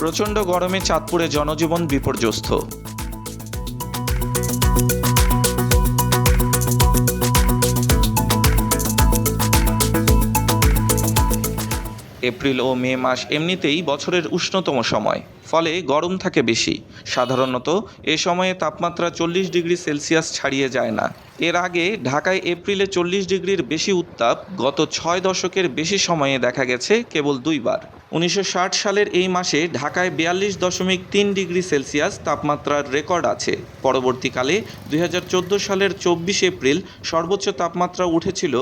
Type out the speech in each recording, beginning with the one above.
প্রচণ্ড গরমে চাঁদপুরে জনজীবন বিপর্যস্ত। এপ্রিল ও মে মাস এমনিতেই বছরের উষ্ণতম সময়। ফলে গরম থাকে বেশি। সাধারণত এ সময়ে তাপমাত্রা চল্লিশ ডিগ্রি সেলসিয়াস ছাড়িয়ে যায় না। এর আগে ঢাকায় এপ্রিলে চল্লিশ ডিগ্রির বেশি উত্তাপ গত ছয় দশকের বেশি সময়ে দেখা গেছে কেবল দুইবার। উনিশশো ষাট সালের এই মাসে ঢাকায় বিয়াল্লিশ দশমিক তিন ডিগ্রি সেলসিয়াস তাপমাত্রার রেকর্ড আছে। পরবর্তীকালে দুই হাজার চোদ্দ সালের চব্বিশ এপ্রিল সর্বোচ্চ তাপমাত্রা উঠেছিল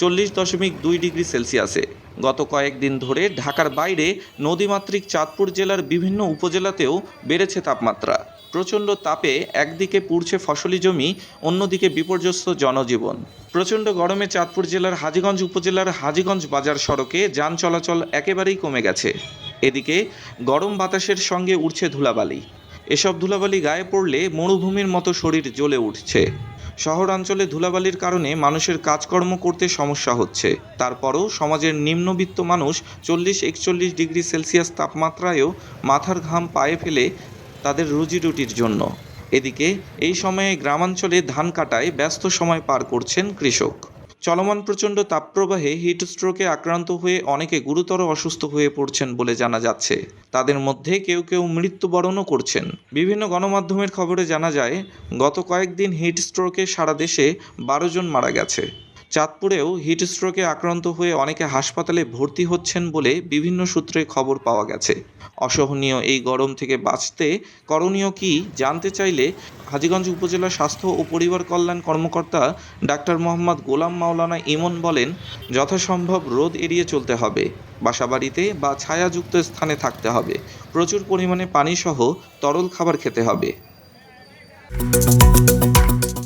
চল্লিশ দশমিক দুই ডিগ্রি সেলসিয়াসে। গত কয়েকদিন ধরে ঢাকার বাইরে নদীমাতৃক চাঁদপুর জেলার বিভিন্ন উপজেলাতেও বেড়েছে তাপমাত্রা। প্রচণ্ড তাপে একদিকে পুড়ছে ফসলি জমি, অন্যদিকে বিপর্যস্ত জনজীবন। প্রচণ্ড গরমে চাঁদপুর জেলার হাজিগঞ্জ উপজেলার হাজীগঞ্জ বাজার সড়কে যান চলাচল একেবারেই কমে গেছে। এদিকে গরম বাতাসের সঙ্গে উঠছে ধুলাবালি। এসব ধুলাবালি গায়ে পড়লে মরুভূমির মতো শরীর জ্বলে উঠছে। শহরাঞ্চলে ধুলাবালির কারণে মানুষের কাজকর্ম করতে সমস্যা হচ্ছে। তারপরও সমাজের নিম্নবিত্ত মানুষ চল্লিশ একচল্লিশ ডিগ্রি সেলসিয়াস তাপমাত্রায়ও মাথার ঘাম পায়ে ফেলে তাদের রুজি রুটির জন্য। এদিকে, এই সময়ে গ্রামাঞ্চলে ধান কাটায় ব্যস্ত সময় পার করছেন কৃষক। চলমান প্রচণ্ড তাপপ্রবাহে হিট স্ট্রোকে আক্রান্ত হয়ে অনেকে গুরুতর অসুস্থ হয়ে পড়ছেন বলে জানা যাচ্ছে। তাদের মধ্যে কেউ কেউ মৃত্যুবরণও করছেন। বিভিন্ন গণমাধ্যমের খবরে জানা যায়, গত কয়েকদিন হিট স্ট্রোকে সারা দেশে বারো জন মারা গেছে। চাঁদপুরেও হিট স্ট্রোকে আক্রান্ত হয়ে অনেকে হাসপাতালে ভর্তি হচ্ছেন বলে বিভিন্ন সূত্রে খবর পাওয়া গেছে। অসহনীয় এই গরম থেকে বাঁচতে করণীয় কি জানতে চাইলে হাজীগঞ্জ উপজেলা স্বাস্থ্য ও পরিবার কল্যাণ কর্মকর্তা ডাক্তার মোহাম্মদ গোলাম মাওলানা ইমন বলেন, যথাসম্ভব রোদ এড়িয়ে চলতে হবে, বাসাবাড়িতে বা ছায়াযুক্ত স্থানে থাকতে হবে, প্রচুর পরিমাণে পানিসহ তরল খাবার খেতে হবে।